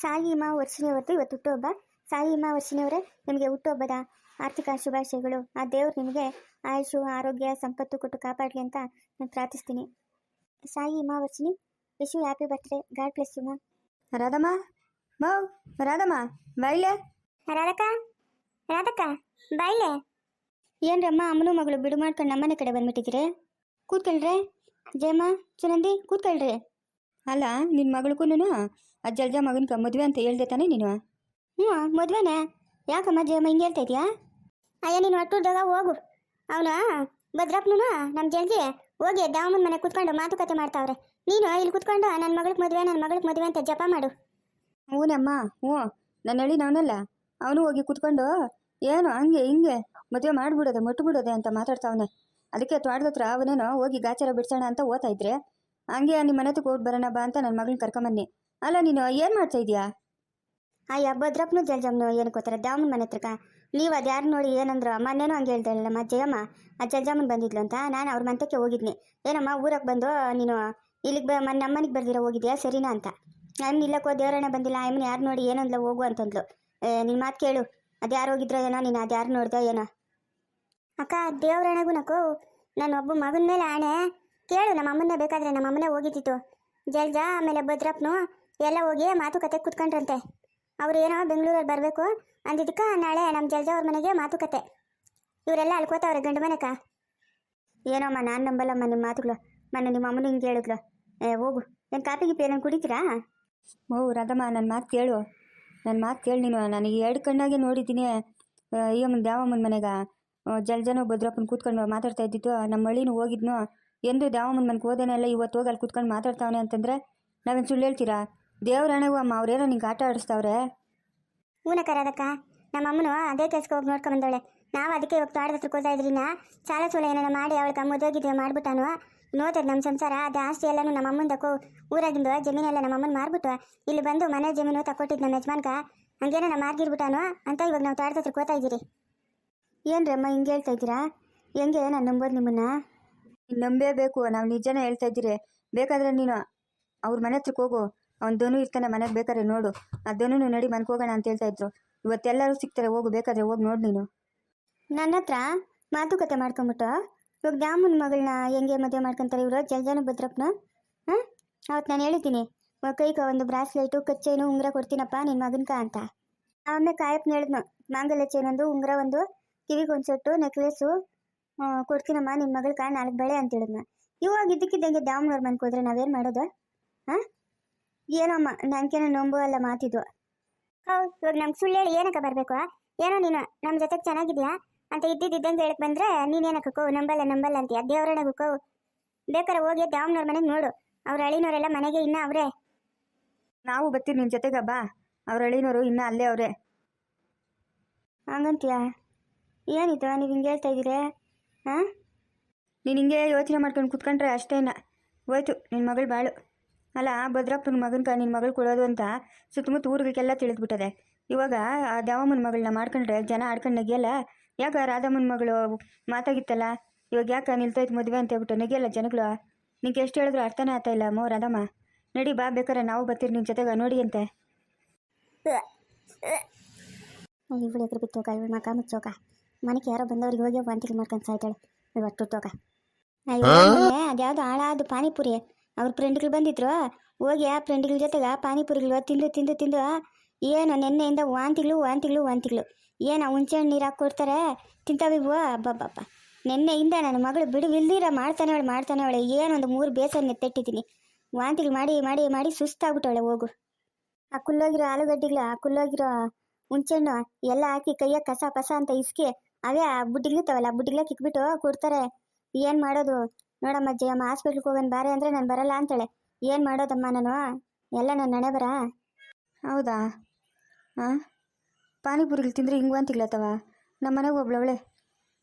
ಸಾಯಿ ಮಾ ವರ್ಷಿಣಿಯವರದ್ದು ಇವತ್ತು ಹುಟ್ಟುಹಬ್ಬ. ಸಾಯಿ ಮಾ ವರ್ಷಿಣಿಯವರೇ ನಿಮಗೆ ಹುಟ್ಟುಹಬ್ಬದ ಆರ್ಥಿಕ ಶುಭಾಶಯಗಳು. ಆ ದೇವರು ನಿಮಗೆ ಆಯುಷು ಆರೋಗ್ಯ ಸಂಪತ್ತು ಕೊಟ್ಟು ಕಾಪಾಡಲಿ ಅಂತ ನಾನು ಪ್ರಾರ್ಥಿಸ್ತೀನಿ. ಸಾಯಿ ಮಾ Varshini wish you happy birthday. God bless you ಮಾ. ರಾಧಮ್ಮ ಮೌ ರಾಧಮ್ಮ ಬಾಯ್ಲೆ. ರಾಧಕ್ಕ ರಾಧಕ್ಕ ಬಾಯ್ಲೆ. ಏನ್ರಮ್ಮ ಅಮ್ಮನ ಮಗಳು ಬಿಡು ಮಾಡ್ಕೊಂಡು ನಮ್ಮನೆ ಕಡೆ ಬಂದ್ಬಿಟ್ಟಿದ್ದೀರಿ? ಕೂತ್ಕೊಳ್ರಿ. ಜಯಮ್ಮ ಸುನಂದಿ ಕೂತ್ಕೊಳ್ರಿ. ಅಲ್ಲ ನಿನ್ನ ಮಗಳಿಗೂ ಆ ಜಲ್ಜ ಮಗನ್ಕ ಮದುವೆ ಅಂತ ಹೇಳ್ದೆ ತಾನೇ ನೀನು? ಹ್ಞೂ ಮದುವೆನೆ? ಯಾಕಮ್ಮ ಜಯಮ್ಮ ಹಿಂಗೆ ಹೇಳ್ತಾ ಇದೆಯಾ? ಅಯ್ಯ ನೀನು ಒಟ್ಟುದಾಗ ಹೋಗು. ಅವನು ಭದ್ರಪ್ಪನೂ ನಮ್ಮ ಜಲ್ಜಿ ಹೋಗಿ ದಾವಮ್ಮನ ಮನೆ ಕುತ್ಕೊಂಡು ಮಾತುಕತೆ ಮಾಡ್ತಾವ್ರೆ. ನೀನು ಇಲ್ಲಿ ಕುತ್ಕೊಂಡು ನನ್ನ ಮಗಳಿಗೆ ಮದುವೆ ನನ್ನ ಮಗಳಿಗೆ ಮದುವೆ ಅಂತ ಜಪ ಮಾಡು. ಹ್ಞೂನಮ್ಮ ಹ್ಞೂ ನನ್ನ ಹೇಳಿ ನಾವನಲ್ಲ. ಅವನು ಹೋಗಿ ಕುತ್ಕೊಂಡು ಏನು ಹಂಗೆ ಹಿಂಗೆ ಮದುವೆ ಮಾಡಿಬಿಡೋದೆ ಮುಟ್ಬಿಡೋದೆ ಅಂತ ಮಾತಾಡ್ತಾವನೆ. ಅದಕ್ಕೆ ತೋಟದ ಹತ್ರ ಅವನೇನೋ ಹೋಗಿ ಗಾಚಾರ ಬಿಡ್ಸೋಣ ಅಂತ ಓದ್ತಾ ಇದ್ರೆ ಹಂಗೆ ನಿಮ್ಮ ಮನೆ ಹೋಗಿ ಬರೋಣ ಬಾ ಅಂತ ನನ್ನ ಮಗಳನ್ನ ಕರ್ಕೊಂಬನ್ನಿ. ಅಲ್ಲ ನೀನು ಏನು ಮಾಡ್ತಾ ಇದೀಯಾ? ಅಯ್ಯ ಭದ್ರಪ್ಪನು ಜಲ್ಜಮ್ಮನು ಏನು ಗೊತ್ತಾರೆ ದಾವಮ್ಮನ ಮನೆ ಹತ್ರಕ ನೀವು ಅದು ಯಾರು ನೋಡಿ ಏನಂದ್ರು? ಮೊನ್ನೆನೂ ಹಂಗೆ ಹೇಳ್ತಾ ಇಲ್ಲಮ್ಮ ಜಯಮ್ಮ ಆ ಜಲ್ಜಮ್ಮನ್ ಬಂದಿದ್ಲು ಅಂತ ನಾನು ಅವ್ರ ಮಂತಕ್ಕೆ ಹೋಗಿದ್ನಿ. ಏನಮ್ಮ ಊರಕ್ಕೆ ಬಂದು ನೀನು ಇಲ್ಲಿಗೆ ಬ ಮನೆ ನಮ್ಮನಿಗೆ ಬರ್ದಿರೋ ಹೋಗಿದ್ಯಾ? ಸರಿನಾ ಅಂತ. ನಾನು ಇಲ್ಲಕ್ಕೋ ದೇವರಣ್ಣ ಬಂದಿಲ್ಲ. ಆಯಮ್ಮನ ಯಾರು ನೋಡಿ ಏನಂದ್ಲ? ಹೋಗು ಅಂತಂದ್ಲು. ನಿನ್ನ ಮಾತು ಕೇಳು. ಅದು ಯಾರು ಹೋಗಿದ್ರೋ ಏನೋ ನೀನು ಅದು ಯಾರು ನೋಡ್ದೆ ಏನೋ. ಅಕ್ಕ ದೇವರಣ್ಣಗೂ ನಾನು ನನ್ನ ಒಬ್ಬ ಮಗನ ಮೇಲೆ ಆಣೆ. ಕೇಳು, ನಮ್ಮ ಅಮ್ಮನ್ನ ಬೇಕಾದ್ರೆ, ನಮ್ಮ ಅಮ್ಮನೇ ಹೋಗಿದ್ದಿತ್ತು. ಜಲ್ಜ, ಆಮೇಲೆ ಭದ್ರಪ್ಪನು ಎಲ್ಲ ಹೋಗಿ ಮಾತುಕತೆ ಕುತ್ಕೊಂಡ್ರಂತೆ. ಅವ್ರು ಏನೋ ಬೆಂಗಳೂರಲ್ಲಿ ಬರಬೇಕು ಅಂದಿದ್ದಕ್ಕೆ, ನಾಳೆ ನಮ್ಮ ಜಲ್ಜ ಅವ್ರ ಮನೆಗೆ ಮಾತುಕತೆ. ಇವರೆಲ್ಲ ಅಲ್ಕೋತಾವ್ರೆ ಗಂಡು ಮನೆಕ. ಏನೋಮ್ಮ, ನಾನು ನಂಬಲ್ಲಮ್ಮ ನಿಮ್ಮ ಮಾತುಗಳು. ಮೊನ್ನೆ ನಿಮ್ಮ ಅಮ್ಮನ ಹಿಂಗೆ ಹೇಳಿದ್ಲು. ಏ, ಹೋಗು. ಏನು ಕಾಪಿ ಗಿಪಿ ಏನೋ ಕುಡಿತೀರಾ? ಓ, ರಾಧಮ್ಮ ನನ್ನ ಮಾತು ಕೇಳು. ನನ್ನ ಮಾತು ಕೇಳು ನೀನು. ನನಗೆ ಎರಡು ಕಣ್ಣಾಗೆ ನೋಡಿದ್ದೀನಿ ಅಯ್ಯಮ್ಮನ ದ್ಯಾವಮ್ಮನ ಮನೆಗ. ಜಲ್ಜನೋ ಭದ್ರಪ್ಪನ ಕೂತ್ಕೊಂಡು ಮಾತಾಡ್ತಾ ಇದ್ದಿತ್ತು ನಮ್ಮ ಹಳ್ಳಿನೂ ಹೋಗಿದ್ನು. ಎಂದು ನನಗೆ ಓದೇನೆ ಹೋದೇನೆಲ್ಲ ಇವತ್ತು ಹೋಗಿ ಅಲ್ಲಿ ಕುತ್ಕೊಂಡು ಮಾತಾಡ್ತಾವನೆ ಅಂತಂದ್ರೆ ನಾವೇನು ಸುಳ್ಳು ಹೇಳ್ತೀರಾ? ದೇವ್ರಣೆಗೂ ಅಮ್ಮ ಅವ್ರೇನೋ ನಿಂಗೆ ಆಟ ಆಡಿಸ್ತಾವ್ರೆ. ಹೂನಕರ ಅದಕ್ಕ ನಮ್ಮ ಅಮ್ಮನು ಅದೇ ಕೆಲಸಕ್ಕೆ ಹೋಗಿ ನೋಡ್ಕೊಂಡ್ ಬಂದವಳೆ. ನಾವು ಅದಕ್ಕೆ ಇವಾಗ ತೋಟದ ಹತ್ರ ಕೂತಾ ಇದ್ರಿನ ಸಾಲ ಸೂಲ ಏನಾರ ಮಾಡಿ ಅವಳಿಗೆ ಮದುವೆಗಿದ್ವಿ ಮಾಡ್ಬಿಟ್ಟಾನು ನೋತದ ನಮ್ಮ ಸಂಸಾರ ಅದು ಆಸ್ತಿ ಎಲ್ಲನೂ ನಮ್ಮ ಅಮ್ಮನ ತಕೋ ಊರಾಗಿಂದು ಜಮೀನೆಲ್ಲ ನಮ್ಮ ಅಮ್ಮನ ಮಾರ್ಬಿಟ್ಟು ಇಲ್ಲಿ ಬಂದು ಮನೆ ಜಮೀನು ತಕೊಟ್ಟಿದ್ದು ನಮ್ಮ ಯಜಮಾನ್ಕ ಹಂಗೇನೋ ನಮ್ಮ ಮಾರ್ಗಿರ್ಬಿಟ್ಟಾನು ಅಂತ ಇವಾಗ ನಾವು ತೋಟದ ಹತ್ರ ಕೂತಾ ಇದ್ದೀರಿ. ಏನ್ರಿ ಅಮ್ಮ ಹಿಂಗೆ ಹೇಳ್ತಾ ಇದ್ದೀರಾ? ಹೆಂಗೆ ನಾನು ನಂಬೋದು ನಿಮ್ಮನ್ನ? ನೀನು ನಂಬೇಬೇಕು ನಾವು ನಿಜನೇ ಹೇಳ್ತಾ ಇದ್ದೀರಿ. ಬೇಕಾದ್ರೆ ನೀನು ಅವ್ರ ಮನೆ ಹತ್ರಕ್ಕೆ ಹೋಗು. ಅವ್ನ ದನು ಇರ್ತಾನೆ ಮನೆಗೆ ಬೇಕಾದ್ರೆ ನೋಡು. ಆ ಧನುನು ನಡಿ ಮನೆಗೆ ಹೋಗೋಣ ಅಂತ ಹೇಳ್ತಾ ಇದ್ರು. ಇವತ್ತೆಲ್ಲರೂ ಸಿಗ್ತಾರೆ ಹೋಗು, ಬೇಕಾದ್ರೆ ಹೋಗಿ ನೋಡು ನೀನು. ನನ್ನ ಹತ್ರ ಮಾತುಕತೆ ಮಾಡ್ಕೊಂಬಿಟ್ಟು, ಇವಾಗ ದಾಮನ ಮಗಳನ್ನ ಹೆಂಗೆ ಮದುವೆ ಮಾಡ್ಕೊಂತಾರೆ ಇವರು? ಜಲ್ಜಾನ ಭದ್ರಪ್ಪನ? ಹಾಂ? ಅವತ್ತು ನಾನು ಹೇಳಿದ್ದೀನಿ. ಕೈಕ ಒಂದು ಬ್ರಾಸ್ಲೈಟು, ಕಚ್ಚೇನು, ಉಂಗುರ ಕೊಡ್ತೀನಪ್ಪ ನಿನ್ನ ಮಗನ್ಕ ಅಂತ. ಆಮೇಲೆ ಕಾಯಪ್ಪನ ಹೇಳಿದ್ನು, ಮಾಂಗಲ್ಯ ಚೈನ್ ಒಂದು, ಉಂಗುರ ಒಂದು ಕಿವಿಗೆ ಸೆಟ್ಟು, ನೆಕ್ಲೆಸು ಕೊಡ್ತೀನಮ್ಮ ಮಗಳ ಮಗಳ್ಕ ನಾಲ್ಕು ಬೆಳೆ ಅಂತ ಹೇಳಿದ್ನ ಇವಾಗ ಇದ್ದಕ್ಕಿದ್ದಂಗೆ ದಾಮನವ್ರ ಮನೆ ಹೋದ್ರೆ ನಾವೇನು ಮಾಡೋದು? ಹಾಂ ಏನಮ್ಮ ನನಗೇನೋ ನಂಬು ಅಲ್ಲ ಮಾತಿದ್ದು ಹೌದು ಇವಾಗ ನಮ್ಗೆ ಸುಳ್ಳು ಹೇಳಿ ಏನಕ್ಕ ಬರಬೇಕು ಏನೋ ನೀನು ನಮ್ಮ ಜೊತೆಗೆ ಚೆನ್ನಾಗಿದ್ಯಾ? ಅಂತ ಇದ್ದಿದ್ದಂಗೆ ಹೇಳಕ್ ಬಂದ್ರೆ ನೀನೇನಕ್ಕೆ ಕೋ ನಂಬಲ್ಲ ನಂಬಲ್ಲ ಅಂತ ದೇವ್ರಣ್ಣ ಕೋ ಬೇಕಾರೆ ಹೋಗಿ ದಾಮ್ನವ್ರ ಮನೆಗೆ ನೋಡು. ಅವ್ರ ಅಳಿನವರೆಲ್ಲ ಮನೆಗೆ ಇನ್ನ ಅವರೇ. ನಾವು ಬರ್ತೀವಿ ನಿನ್ನ ಜೊತೆಗ ಬಾ ಅವ್ರ ಅಳಿನವರು ಇನ್ನ ಅಲ್ಲೇ ಅವರೇ. ಹಂಗಂತೀಯ? ಏನಿತ್ತು ನೀವು ಹಿಂಗೆ ಹೇಳ್ತಾ ಇದ್ದೀರಿ? ಹಾಂ? ನೀನು ಹಿಂಗೆ ಯೋಚನೆ ಮಾಡ್ಕೊಂಡು ಕುತ್ಕೊಂಡ್ರೆ ಅಷ್ಟೇನ ಹೋಯ್ತು ನಿನ್ನ ಮಗಳು ಬಾಳು. ಅಲ್ಲ ಭದ್ರಪ್ಪನ ಮಗನ್ಕ ನಿನ್ನ ಮಗಳು ಕೊಡೋದು ಅಂತ ಸುತ್ತಮುತ್ತ ಊರುಗಳಿಗೆಲ್ಲ ತಿಳಿದ್ಬಿಟ್ಟದೆ. ಇವಾಗ ಆ ದ್ಯಾವಮ್ಮನ ಮಗಳನ್ನ ಮಾಡ್ಕೊಂಡ್ರೆ ಜನ ಆಡ್ಕೊಂಡು ನೆಗೆಯಲ್ಲ? ಯಾಕೆ ರಾಧಮ್ಮನ ಮಗಳು ಮಾತಾಗಿತ್ತಲ್ಲ? ಇವಾಗ ಯಾಕೆ ನಿಲ್ತೈತೆ ಮದುವೆ ಅಂತ ಹೇಳ್ಬಿಟ್ಟು ನೆಗೆಯಲ್ಲ ಜನಗಳು? ನಿಂಗೆ ಎಷ್ಟು ಹೇಳಿದ್ರು ಅರ್ಥನೇ ಆಗ್ತಾ ಇಲ್ಲ ಮೋ ರಾಧಮ್ಮ. ನಡಿ ಬಾ ಬೇಕಾರೆ ನಾವು ಬರ್ತೀರಿ ನಿನ್ನ ಜೊತೆಗೆ ನೋಡಿ ಅಂತೆ. ಇವಳು ಎದುರು ಬಿತ್ತೋಗ ಇವಳು ಮಕ ಮುಚ್ಚೋಕ. ಮನೆಗೆ ಯಾರೋ ಬಂದವ್ರಿಗೆ ಹೋಗಿ ವಾಂತಿಗೆ ಮಾಡ್ಕೊಂಡು ಸಾಯ್ತಾಳೆ. ಇವಳು ಟುಟ್ಟೋಗ ಅದ್ಯಾವುದು ಹಾಳಾದ ಪಾನಿಪುರಿ. ಅವ್ರ ಫ್ರೆಂಡ್ಗಳು ಬಂದಿದ್ರು. ಹೋಗಿ ಆ ಫ್ರೆಂಡ್ಗಳ ಜೊತೆಗೆ ಪಾನಿಪುರಿಗಳು ತಿಂದು ತಿಂದು ತಿಂದು ಏನು ನೆನ್ನೆಯಿಂದ ವಾಂತಿಗಳು ವಾಂತಿಗಳು ವಾಂತಿಗಳು ಏನು ಹುಂಚೆ ಹಣ್ಣು ನೀರು ಹಾಕಿ ಕೊಡ್ತಾರೆ? ತಿಂತಾವಿವು ಅಬ್ಬಬ್ಬಪ್ಪ ನೆನ್ನೆಯಿಂದ ನನ್ನ ಮಗಳು ಬಿಡು ಇಲ್ದಿರ ಮಾಡ್ತಾನೆ ಅವಳು ಮಾಡ್ತಾನೆ ಅವಳೆ. ಏನೊಂದು ಮೂರು ಬೇಸರ ನೆತ್ತಿಟ್ಟಿದ್ದೀನಿ ವಾಂತಿಗಳು ಮಾಡಿ ಮಾಡಿ ಮಾಡಿ ಸುಸ್ತಾಗ್ಬಿಟ್ಟವಳೆ ಹೋಗು. ಆ ಕುಲ್ಲೋಗಿರೋ ಆಲೂಗಡ್ಡೆಗಳು ಆ ಕುಲ್ಲೋಗಿರೋ ಹುಂಚೆಹಣ್ಣು ಎಲ್ಲ ಹಾಕಿ ಕೈಯ ಕಸ ಪಸ ಅಂತ ಇಸ್ಕಿ ಅವೇ, ಆ ಬುಡ್ಡಿಗಳ ಕಿಕ್ಬಿಟ್ಟು ಕೊಡ್ತಾರೆ ಏನು ಮಾಡೋದು? ನೋಡಮ್ಮ ಜಯಮ್ಮ ಹಾಸ್ಪಿಟ್ಲ್ಗೆ ಹೋಗೋಣ ಬಾರೆ ಅಂದರೆ ನಾನು ಬರಲ್ಲ ಅಂತೇಳೆ. ಏನು ಮಾಡೋದಮ್ಮ ನಾನು? ಎಲ್ಲ ನನ್ನ ನಡೆ ಬರ ಹೌದಾ? ಹಾಂ ಪಾನಿಪುರಿಗಳು ತಿಂದರೆ ಹಿಂಗೆ ಅಂತಿಗ್ಲತ್ತವ ನಮ್ಮ ಮನೆಗೆ ಒಬ್ಳವಳೆ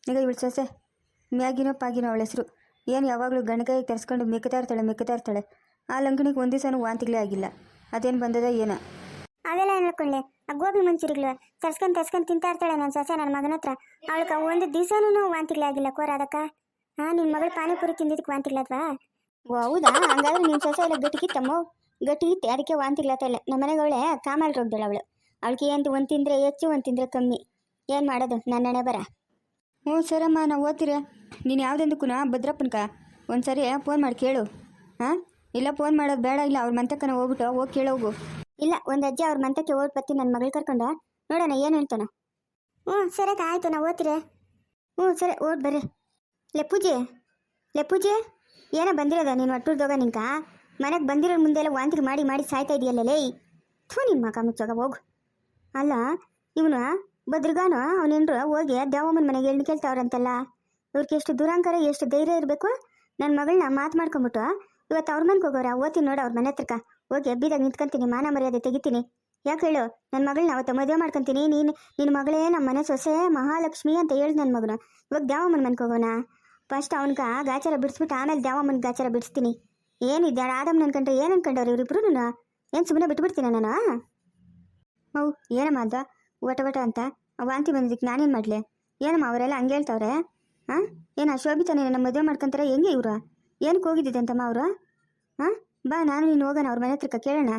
ಈಗ ಇವಳು ಸೊಸೆ. ಮ್ಯಾಗಿನೋ ಪಾಗಿನೋ ಅವಳ ಹೆಸರು. ಏನು ಯಾವಾಗಲೂ ಗಣಕಾಯಿ ತರಿಸ್ಕೊಂಡು ಮೆಕ್ಕತಾ ಇರ್ತಾಳೆ ಮೆಕ್ಕತಾ ಇರ್ತಾಳೆ. ಆ ಲಂಕಣಿಗೆ ಒಂದು ದಿವಸನೂ ವಾಂತಿಗಳೇ ಆಗಿಲ್ಲ. ಅದೇನು ಬಂದದ ಏನೋ. ಅವೆಲ್ಲ ಹೇಳ್ಕೊಳ್ಳಿ ಆ ಗೋಬಿ ಮಂಚೂರಿಗಳು. ತರ್ಸ್ಕೊಂಡು ತರ್ಸ್ಕೊಂಡು ತಿಂತಾ ಇರ್ತಾಳೆ ನನ್ನ ಸೊಸೆ ನನ್ನ ಮಗನ ಹತ್ರ. ಅವಳಕ್ಕೆ ಒಂದು ದಿವಸನೂ ವಾಂತಿಗಳೇ ಆಗಿಲ್ಲ ಕೋರ ಅದಕ್ಕ. ಹಾಂ ನಿನ್ನ ಮಗಳು ಪಾನಿಪುರಿ ತಿಂದಿದ್ದಕ್ಕೆ ವಾಂತಿಗಳತ್ವಾ ಓ, ಹೌದಾ? ಹಂಗಾದ್ರೆ ನಿನ್ನ ಸೊಸೆ ಎಲ್ಲ ಗಟ್ಟಿಗಿತ್ತಮ್ಮ ಗಟ್ಟಿ ಇತ್ತೆ ಅದಕ್ಕೆ ವಾಂತಿಗ್ಲತ್ತ ಇಲ್ಲ. ನಮ್ಮ ಮನೆಗೆ ಕಾಮಲ್ ರೋಗ್ದಳು ಅವಳು. ಅವಳಿಗೆ ಏನು ಒಂದು ತಿಂದರೆ ಹೆಚ್ಚು, ಒಂದು ತಿಂದರೆ ಕಮ್ಮಿ. ಏನು ಮಾಡೋದು? ನನ್ನ ಹಣೆ ಬರ. ಹ್ಞೂ ಸರಮ್ಮ, ನಾವು ಓದ್ತೀರಾ? ನೀನು ಯಾವುದೊಂದಕ್ಕೂ ಭದ್ರಪ್ಪನ್ಕ? ಒಂದು ಸರಿ ಫೋನ್ ಮಾಡಿ ಕೇಳು. ಹಾಂ ಇಲ್ಲ, ಫೋನ್ ಮಾಡೋದು ಬೇಡ. ಇಲ್ಲ, ಅವ್ರ ಮಂತಕ್ಕನ ಹೋಗ್ಬಿಟ್ಟು ಹೋಗಿ ಕೇಳೋಗು. ಇಲ್ಲ, ಒಂದು ಅಜ್ಜಿ ಅವ್ರ ಮಂತಕ್ಕೆ ಓಡ್ ಬರ್ತೀನಿ ನನ್ನ ಮಗಳು ಕರ್ಕೊಂಡ. ನೋಡೋಣ, ಏನು ಹೇಳ್ತಾನ. ಹ್ಞೂ, ಸರಿ ಆಯ್ತು ನಾವು ಓದ್ತೀರಿ. ಹ್ಞೂ, ಸರಿ ಓಡ್ ಬರ್ರಿ. ಲೆ ಪೂಜೆ ಲೆ ಪೂಜೆ, ಏನೋ ಬಂದಿರೋದ ನೀನು ಒಟ್ಟುರ್ದೋಗ ನಿಂಕ ಮನೆಗೆ ಬಂದಿರೋ ಮುಂದೆ ಎಲ್ಲ ವಾಂತಿಗೆ ಮಾಡಿ ಮಾಡಿ ಸಾಯ್ತಾ ಇದೆಯಲ್ಲ ಲೇ. ಥೂ ನಿಮ್ಮ ಮಗ ಮುಚ್ಚೋಗ, ಹೋಗು. ಅಲ್ಲ, ಇವನು ಬದ್ರಿಗಾನು? ಅವನೇನ್ರು ಹೋಗಿ ದೇವಮ್ಮನ ಮನೆಗೆ ಹೇಳಿ ಕೇಳ್ತಾವ್ರಂತಲ್ಲ. ಇವ್ರಿಗೆ ಎಷ್ಟು ದುರಾಂಕಾರ, ಎಷ್ಟು ಧೈರ್ಯ ಇರಬೇಕು? ನನ್ನ ಮಗಳನ್ನ ಮಾತು ಮಾಡ್ಕೊಂಬಿಟ್ಟು ಇವತ್ತು ಅವ್ರ ಮನೆಗೆ ಹೋಗೋರ ಓದ್ತೀನಿ ನೋಡು ಅವ್ರ ಮನೆ ಹತ್ರಕ್ಕ. ಹೋಗಿ ಎಬ್ಬಿದಾಗ ನಿಂತ್ಕೊಂತೀನಿ, ಮಾನ ಮರ್ಯಾದೆ ತೆಗಿತೀನಿ. ಯಾಕೆ ಹೇಳು? ನನ್ನ ಮಗಳನ್ನ ಅವತ್ತು ಮದುವೆ ಮಾಡ್ಕೊಂತೀನಿ. ನೀನು ನಿನ್ನ ಮಗಳೇ ನಮ್ಮ ಮನೆ ಸೊಸೆ, ಮಹಾಲಕ್ಷ್ಮಿ ಅಂತ ಹೇಳಿದ್ ನನ್ನ ಮಗನು. ಇವಾಗ ದ್ಯಾವಮ್ಮನ ಮನೆಗೆ ಹೋಗೋಣ. ಫಸ್ಟ್ ಅವನ್ಗ ಗಾಚಾರ ಬಿಡಿಸ್ಬಿಟ್ಟು ಆಮೇಲೆ ದ್ಯಾವಮ್ಮನ ಗಾಚಾರ ಬಿಡಿಸ್ತೀನಿ. ಏನಿದೆ? ಆದಮ್ ಅನ್ಕೊಂಡ್ರೆ ಏನು ಅನ್ಕೊಂಡವ್ರು ಇವರಿಬ್ರು ಏನು ಸುಮ್ಮನೆ ಬಿಟ್ಬಿಡ್ತೀನ ನಾನು ಹೌ ಏನಮ್ಮ ಅದ? ಒಟ ಒಟ ಅಂತ? ವಾಂತಿ ಬಂದಿದ್ದಕ್ಕೆ ನಾನೇನು ಮಾಡಲಿ? ಏನಮ್ಮ ಅವರೆಲ್ಲ ಹಂಗೆ ಹೇಳ್ತವ್ರೆ? ಹಾಂ ಏನು ಅಶೋಭಿತ ನನ್ನ ಮದುವೆ ಮಾಡ್ಕೊಂತಾರೆ? ಹೆಂಗೆ ಇವರು? ಏನಕ್ಕೆ ಹೋಗಿದ್ದಿದೆ ಅಂತಮ್ಮ ಅವರು? ಹಾಂ? ಬಾ, ನಾನು ನೀನು ಹೋಗೋಣ, ಅವ್ರ ಮನೆ ಹತ್ರಕ್ಕೆ ಕೇಳೋಣ.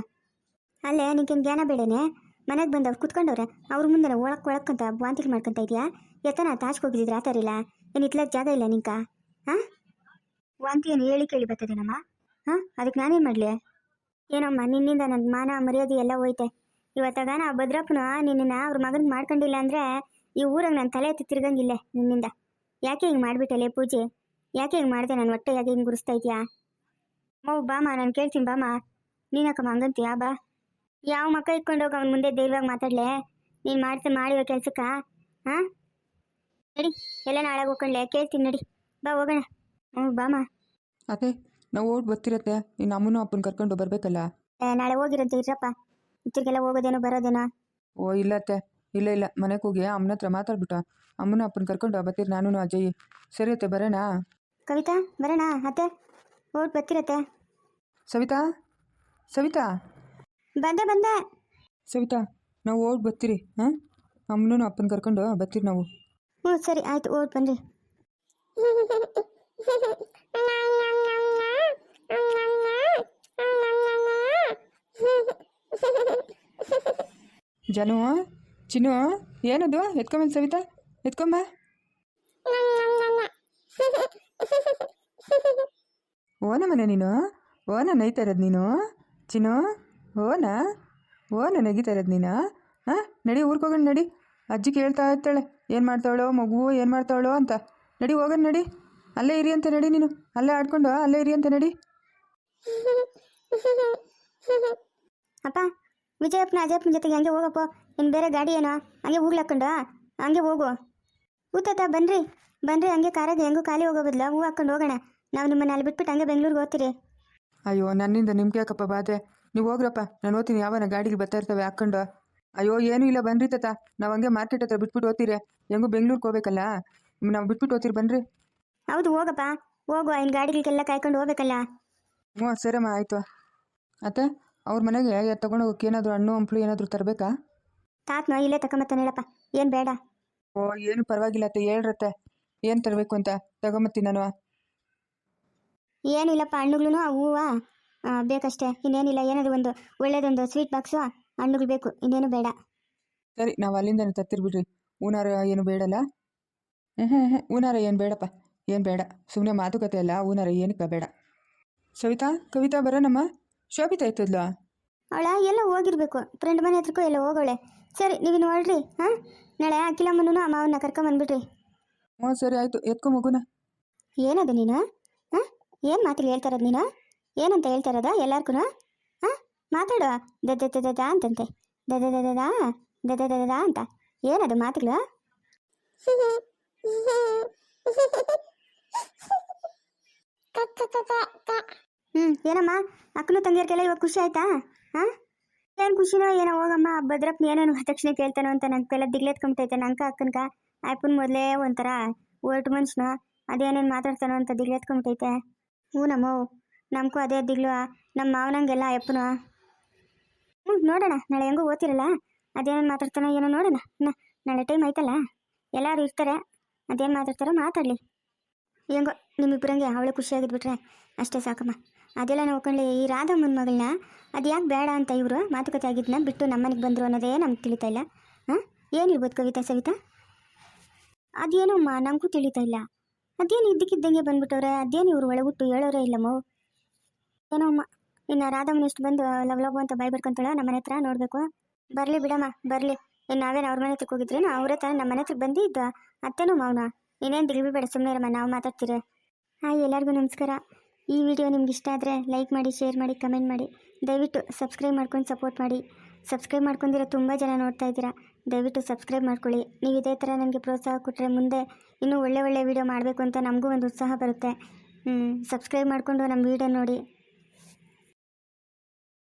ಅಲ್ಲೇ ನಿಂಗೇನು ಜ್ಞಾನ ಬೇಡನೆ? ಮನೆಗೆ ಬಂದವ್ರು ಕುತ್ಕೊಂಡವ್ರೆ, ಅವ್ರ ಮುಂದೆ ಒಳಕ್ಕೆ ಒಳಕ್ಕಂತ ವಾಂತಿಗೆ ಮಾಡ್ಕೊಂತ ಇದೆಯಾ? ಎತ್ತನ ತಾಚ್ಗೆ ಹೋಗಿದ್ದಿದ್ರೆ ಆ ಥರ ಇಲ್ಲ? ಏನು ಇತ್ಲಾಗ ಜಾಗ ಇಲ್ಲ ನಿಂಕ? ಹಾಂ? ವಾಂತಿ ಏನು ಹೇಳಿ ಕೇಳಿ ಬರ್ತದೇನಮ್ಮ? ಹಾಂ? ಅದಕ್ಕೆ ನಾನೇನು ಮಾಡಲಿ? ಏನಮ್ಮ, ನಿನ್ನಿಂದ ನನ್ನ ಮಾನ, ಮರ್ಯಾದೆ ಎಲ್ಲ ಹೋಯ್ತೆ. ಇವತ್ತಾಗ ನಾ ಭದ್ರಪ್ಪನ ನಿನ್ನ ಅವ್ರ ಮಗನಿಗೆ ಮಾಡ್ಕೊಂಡಿಲ್ಲ ಅಂದರೆ ಈ ಊರಾಗ ನನ್ನ ತಲೆ ಎತ್ತಿ ತಿರ್ಗಂಗಿಲ್ಲ ನಿನ್ನಿಂದ. ಯಾಕೆ ಹಿಂಗೆ ಮಾಡಿಬಿಟ್ಟಲೆ ಪೂಜೆ? ಯಾಕೆ ಹಿಂಗೆ ಮಾಡಿದೆ? ನಾನು ಹೊಟ್ಟೆ ಯಾಕೆ ಹಿಂಗೆ ಗುರಿಸ್ತಾ ಇದೆಯಾ? ಮೌ ಬಾಮ ನಾನು ಕೇಳ್ತೀನಿ ಬಾಮ. ನೀನಕ್ಕಮ್ಮ ಹಂಗಂತೀಯಾ? ಬಾ. ಯಾವ ಮಕ್ಕ ಇಟ್ಕೊಂಡೋಗ ಅವ್ನ ಮುಂದೆ ಧೈರ್ಯವಾಗಿ ಮಾತಾಡ್ಲೆ. ನೀನು ಮಾಡ್ತಾ ಮಾಡಿರೋ ಕೆಲಸಕ್ಕ ಹಾಂ ನಡಿ ಎಲ್ಲ ನಾಳೆ ಹೋಗ್ಕೊಂಡ್ಲೆ. ಕೇಳ್ತೀನಿ ನಡಿ. ಬಾ ಹೋಗೋಣ. ಹ್ಞೂ ಬಾಮ. ಅತ್ತೆ ನಾವು ಓಡ್ ಬರ್ತಿರತ್ತೆ. ನಿನ್ನ ಅಮ್ಮನೂ ಅಪ್ಪನ ಕರ್ಕೊಂಡು ಬರಬೇಕಲ್ಲ? ಏ, ನಾಳೆ ಹೋಗಿರಂತ ಇರಪ್ಪ. ಇತ್ತಿಗೆಲ್ಲ ಹೋಗೋದೇನೋ ಬರೋದೇನೋ. ಓ ಇಲ್ಲ ಅತ್ತೆ. ಇಲ್ಲ ಇಲ್ಲ. ಮನೆಗೆ ಹೋಗಿ ಅಮ್ಮನ ಹತ್ರ ಮಾತಾಡ್ಬಿಟ್ಟು. ಅಮ್ಮನ ಅಪ್ಪನ ಕರ್ಕೊಂಡು ಬರ್ತೀರಿ ನಾನು ಅಜಯ್. ಸರಿ ಅತ್ತೆ ಬರೋಣ? ಕವಿತಾ ಬರೋಣ ಅತ್ತೆ. ಓಟ್ ಬರ್ತಿರತ್ತೆ. ಸವಿತಾ? ಸವಿತಾ? ಬಂದೆ ಬಂದೆ. ಸವಿತಾ ನಾವು ಓಡ್ ಬರ್ತೀರಿ ಹಾಂ? ಅಮ್ಮನೂ ಅಪ್ಪನ ಕರ್ಕೊಂಡು ಬರ್ತೀರಿ ನಾವು. ಹ್ಞೂ ಸರಿ ಆಯ್ತು ಓಟ್ ಬನ್ರಿ. ಜನು ಚಿನ್ನು ಏನದು? ಎತ್ಕೊಂಬಂದು ಸವಿತಾ ಎತ್ಕೊಂಬ ಓನ ಮನೆ ನೀನು? ಓನ ನೈತಾ ಇರೋದು ನೀನು? ಚಿನ್ನು? ಓನ? ಓನ ನಗಿತಾ ಇರೋದು ನೀನು? ಹಾಂ? ನಡಿ ಊರಿಗೆ ಹೋಗೋಣ ನಡಿ. ಅಜ್ಜಿ ಕೇಳ್ತಾ ಇರ್ತಾಳೆ. ಏನು ಮಾಡ್ತಾವಳೋ ಮಗು ಏನು ಮಾಡ್ತಾವಳೋ ಅಂತ. ನಡಿ ಹೋಗೋಣ ನಡಿ. ಅಲ್ಲೇ ಇರಿ ಅಂತ ನಡಿ ನೀನು. ಅಲ್ಲೇ ಆಡ್ಕೊಂಡು, ಅಲ್ಲೇ ಇರಿ ಅಂತ ನಡಿ. ಅಪ್ಪ, ವಿಜಯಪ್ಪನ, ಅಜಯಪ್ಪನ ಜೊತೆಗೆ ಹಂಗೆ ಹೋಗಪ್ಪ. ಇನ್ನು ಬೇರೆ ಗಾಡಿ ಏನೋ? ಹಂಗೆ ಹೂಗ್ಲು ಹಾಕೊಂಡು, ಹಂಗೆ ಹೋಗು. ಊತತ ಬನ್ರಿ. ಬನ್ರಿ, ಹಂಗೆ ಕಾರಾಗ, ಹೆಂಗೂ ಖಾಲಿ ಹೋಗೋ ಹೂ ಹಾಕೊಂಡು ಹೋಗೋಣ. ನಾವು ನಿಮ್ಮನ್ನ ಅಲ್ಲಿ ಬಿಟ್ಬಿಟ್ಟು ಹಂಗೆ ಬೆಂಗಳೂರಿಗೆ ಹೋಗ್ತೀರಿ. ಅಯ್ಯೋ ನನ್ನಿಂದ ನಿಮ್ಗೆ ಯಾಕಪ್ಪ ಬಾಧೆ? ನೀವು ಹೋಗ್ರಪ್ಪ ನಾನು ಓದ್ತೀನಿ ಯಾವನ ಗಾಡಿಗೆ ಬರ್ತಾ ಇರ್ತವೆ ಹಾಕ್ಕೊಂಡು. ಅಯ್ಯೋ ಏನೂ ಇಲ್ಲ ಬನ್ರಿ ತಾತ. ನಾವು ಹಂಗೆ ಮಾರ್ಕೆಟ್ ಹತ್ರ ಬಿಟ್ಬಿಟ್ಟು ಓದ್ತೀರಿ ಹೆಂಗೂ ಬೆಂಗ್ಳೂರಿಗೆ ಹೋಗ್ಬೇಕಲ್ಲ? ನಾವು ಬಿಟ್ಬಿಟ್ಟು ಓದ್ತೀರಿ ಬನ್ರಿ ಹೌದು ಹೋಗಪ್ಪ. ಹೋಗು ಇನ್ನು ಗಾಡಿಗಳಿಗೆಲ್ಲ ಕಾಯ್ಕೊಂಡು ಹೋಗ್ಬೇಕಲ್ಲ. ಹ್ಞೂ ಸರಿಯಮ್ಮ ಆಯಿತು. ಅತ್ತೆ ಅವ್ರ ಮನೆಗೆ ತಗೊಂಡು ಹೋಗಕ್ಕೆ ಏನಾದರೂ ಹಣ್ಣು ಹಂಪ್ಲು ಏನಾದರೂ ತರಬೇಕಾ? ತಾತ್ನ ಇಲ್ಲೇ ತಗೊಂಬತ್ತಾನೆ ಹೇಳಪ್ಪ ಏನು ಬೇಡ. ಓ ಏನು ಪರವಾಗಿಲ್ಲ ಅತ್ತೆ ಹೇಳ್ರತ್ತೆ. ಏನು ತರಬೇಕು ಅಂತ? ತಗೊಂಬತ್ತೀನಿ ನಾನು. ಏನಿಲ್ಲಪ್ಪ ಹಣ್ಣುಗಳು ಹೂವು? ಆ, ಬೇಕಷ್ಟೇ. ಇನ್ನೇನಿಲ್ಲ ಏನಾದರೂ ಒಂದು ಒಳ್ಳೇದೊಂದು ಸ್ವೀಟ್ ಬಾಕ್ಸು ಹಣ್ಣುಗಳು ಬೇಕು ಇನ್ನೇನು ಬೇಡ. ಸರಿ ನಾವು ಅಲ್ಲಿಂದನೇ ತತ್ತಿರ್ಬಿಡ್ರಿ. ಹೂನಾರ ಏನು ಬೇಡಲ್ಲ? ಹ್ಞೂ ಹ್ಞೂ ಹ್ಞೂ ಹೂನಾರ ಏನು ಬೇಡಪ್ಪ? ಏನು ಬೇಡ. ಸುಮ್ಮನೆ ಮಾತುಕತೆ ಅಲ್ಲ ಹೂನಾರ ಏನಕ್ಕೆ ಬೇಡ. ಸವಿತಾ ಕವಿತಾ ಬರೋಣಮ್ಮ? ಶೋಭಿತಾ ಇತ್ತದ್ಲ ಅವಳ ಎಲ್ಲ ಹೋಗಿರ್ಬೇಕು. ಫ್ರೆಂಡ್ ಮನೆ ಹತ್ರಕ್ಕೂ ಎಲ್ಲ ಹೋಗೋಳೆ. ಸರಿ ನೀವು ನೋಡ್ರಿ ಹಾಂ? ನಾಳೆ ಅಖಿಲಮ್ಮನೂ ಅಮ್ಮವನ್ನ ಕರ್ಕೊಂಬಂದ್ಬಿಟ್ರಿ ಹ್ಞೂ ಸರಿ ಆಯಿತು. ಎತ್ಕೊ ಮಗುನ. ಏನದು ನೀನು? ಏನು ಮಾತು ಹೇಳ್ತಾ ಇರೋದು ನೀನು ಏನಂತ ಹೇಳ್ತಾ ಇರೋದು ಎಲ್ಲಾರ್ಗೂ ಹಾಂ ಮಾತಾಡು ದದ ದದ ಅಂತಂತೆ ದದ ದದ ದದ ದದ ಅಂತ ಏನದು ಮಾತುಗಳು ಹ್ಞೂ ಏನಮ್ಮ ಅಕ್ಕನ ತಂಗಿಯರ್ಗೆಲ್ಲ ಇವಾಗ ಖುಷಿ ಆಯ್ತಾ ಹಾಂ ಏನು ಖುಷಿನೋ ಏನೋ ಹೋಗಮ್ಮ ಭದ್ರಪ್ಪನ ಏನೇನು ವರದಕ್ಷಿಣೆ ಕೇಳ್ತಾನೋ ಅಂತ ನನ್ನ ನಂಗೆಲ್ಲ ದಿಗ್ಲೆತ್ಕೊಂಬಿಟ್ಟೈತೆ ನಂಕ ಅಕ್ಕನ್ಕ ಅಪ್ಪನ ಮೊದಲೇ ಒಂಥರ ಒಟ್ಟು ಮನುಷ್ಯನು ಅದೇನೇನು ಮಾತಾಡ್ತಾನೋ ಅಂತ ದಿಗ್ಲೆತ್ಕೊಂಬಿಟ್ಟೈತೆ ಹ್ಞೂ ನಮ್ಮ ನಮಗೂ ಅದೇ ದಿಗ್ಲು ನಮ್ಮ ಮಾವನಂಗೆಲ್ಲ ಅಪ್ಪನು ಹ್ಞೂ, ನೋಡೋಣ, ನಾಳೆ ಹೆಂಗೂ ಓದ್ತಿರಲ್ಲ? ಅದೇನೇನು ಮಾತಾಡ್ತಾನೋ ಏನೋ ನೋಡೋಣ. ನಾಳೆ ಟೈಮ್ ಆಯ್ತಲ್ಲ? ಎಲ್ಲರೂ ಇರ್ತಾರೆ, ಅದೇನು ಮಾತಾಡ್ತಾರೋ ಮಾತಾಡಲಿ. ಹೆಂಗೋ, ನಿಮ್ಮಿಬ್ಬರಂಗೆ ಅವಳೆ ಖುಷಿಯಾಗಿದ್ಬಿಟ್ರೆ ಅಷ್ಟೇ ಸಾಕಮ್ಮ. ಅದೆಲ್ಲ ನೋಡ್ಕೊಳ್ಳಿ ಈ ರಾಧಮ್ಮನ ಮಗಳನ್ನ ಅದು ಯಾಕೆ ಬೇಡ ಅಂತ ಇವರು ಮಾತುಕತೆ ಆಗಿದ್ದನ್ನ ಬಿಟ್ಟು ನಮ್ಮನೆಗೆ ಬಂದರು ಅನ್ನೋದೇ ನಮ್ಗೆ ತಿಳಿತಾ ಇಲ್ಲ. ಹಾಂ? ಏನಿರ್ಬೋದು ಕವಿತಾ, ಸವಿತಾ? ಅದೇನೋ ಅಮ್ಮ ನಮಗೂ ತಿಳಿತಾ ಇಲ್ಲ. ಅದೇನು ಇದ್ದಕ್ಕಿದ್ದಂಗೆ ಬಂದ್ಬಿಟ್ಟವ್ರೆ, ಅದೇನು ಇವ್ರು ಒಳಗುಟ್ಟು ಹೇಳೋರೇ ಇಲ್ಲಮ್ಮ. ಏನೋ ಅಮ್ಮ, ಇನ್ನು ರಾಧಮ್ಮನ ಬಂದು ಲವ್ ಲವ್ ಅಂತ ಬಾಯ್ ಬಿಡ್ಕೊಂತಾಳ ನಮ್ಮ ಮನೆ ಹತ್ರ, ನೋಡಬೇಕು. ಬರಲಿ ಬಿಡಮ್ಮ, ಬರಲಿ. ಇನ್ನು ನಾವೇನು ಅವ್ರ ಮನೆ ಹತ್ರಕ್ಕೆ ಹೋಗಿದ್ರೇನು ಅವರೇ ತಾನೇ ನಮ್ಮ ಮನೆ ಹತ್ರಕ್ಕೆ ಬಂದಿದ್ದ ಅತ್ತೇನೋ ಮಾವನ. ನೀನೇನು ದಿಗ್ಬಿಬೇಡ ಸುಮ್ಮನೆ ಇರಮ್ಮ, ನಾವು ಮಾತಾಡ್ತೀರಿ. ಹಾಯ್, ಎಲ್ಲರಿಗೂ ನಮಸ್ಕಾರ. ಈ ವಿಡಿಯೋ ನಿಮ್ಗೆ ಇಷ್ಟ ಆದರೆ ಲೈಕ್ ಮಾಡಿ, ಶೇರ್ ಮಾಡಿ, ಕಮೆಂಟ್ ಮಾಡಿ. ದಯವಿಟ್ಟು ಸಬ್ಸ್ಕ್ರೈಬ್ ಮಾಡ್ಕೊಂಡು ಸಪೋರ್ಟ್ ಮಾಡಿ. ಸಬ್ಸ್ಕ್ರೈಬ್ ಮಾಡ್ಕೊಂಡಿರೋ ತುಂಬ ಜನ ನೋಡ್ತಾ ಇದ್ದೀರಾ. ದಯವಿಟ್ಟು ಸಬ್ಸ್ಕ್ರೈಬ್ ಮಾಡ್ಕೊಳ್ಳಿ. ನೀವು ಇದೇ ಥರ ನನಗೆ ಪ್ರೋತ್ಸಾಹ ಕೊಟ್ಟರೆ ಮುಂದೆ ಇನ್ನೂ ಒಳ್ಳೆ ಒಳ್ಳೆ ವಿಡಿಯೋ ಮಾಡಬೇಕು ಅಂತ ನಮಗೂ ಒಂದು ಉತ್ಸಾಹ ಬರುತ್ತೆ. ಸಬ್ಸ್ಕ್ರೈಬ್ ಮಾಡಿಕೊಂಡು ನಮ್ಮ ವೀಡಿಯೋ ನೋಡಿ.